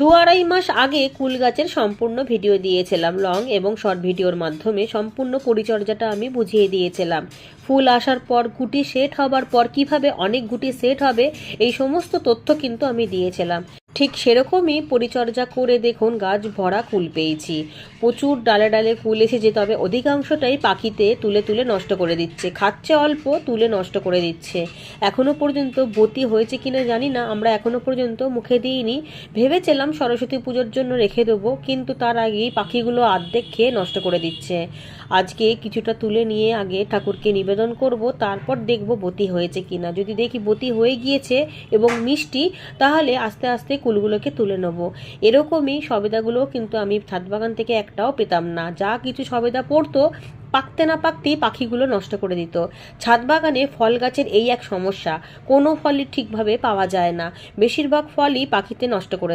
দু আড়াই মাস আগে কুল গাছের সম্পূর্ণ ভিডিও দিয়েছিলাম লং এবং শর্ট ভিডিওর মাধ্যমে সম্পূর্ণ পরিচর্যাটা আমি বুঝিয়ে দিয়েছিলাম। ফুল আসার পর গুটি সেট হবার পর কীভাবে অনেক গুটি সেট হবে, এই সমস্ত তথ্য কিন্তু আমি দিয়েছিলাম। ঠিক সেরকমই পরিচর্যা করে দেখুন গাছ ভরা কুল পেয়েছি। প্রচুর ডালে ডালে কুল এসেছে, তবে অধিকাংশটাই পাখিতে তুলে তুলে নষ্ট করে দিচ্ছে। খাচ্ছে অল্প, তুলে নষ্ট করে দিচ্ছে। এখনও পর্যন্ত বতি হয়েছে কিনা জানি না, আমরা এখনও পর্যন্ত মুখে দিইনি। ভেবেছিলাম সরস্বতী পুজোর জন্য রেখে দেবো, কিন্তু তার আগেই পাখিগুলো আর্ধেক খেয়ে নষ্ট করে দিচ্ছে। আজকে কিছুটা তুলে নিয়ে আগে ঠাকুরকে নিবেদন করব, তারপর দেখব বতি হয়েছে কিনা। যদি দেখি বতি হয়ে গিয়েছে এবং মিষ্টি, তাহলে আস্তে আস্তে কুলগুলোকে তুলে নেব। এরকমই সবেদাগুলোও কিন্তু আমি ছাদ বাগান থেকে একটাও পেতাম না। যা কিছু সবেদা পড়তো, পাকতে না পাকতেই পাখিগুলো নষ্ট করে দিত। ছাদ বাগানে ফল গাছের এই এক সমস্যা, কোনো ফলই ঠিকভাবে পাওয়া যায় না। বেশিরভাগ ফলই পাখিতে নষ্ট করে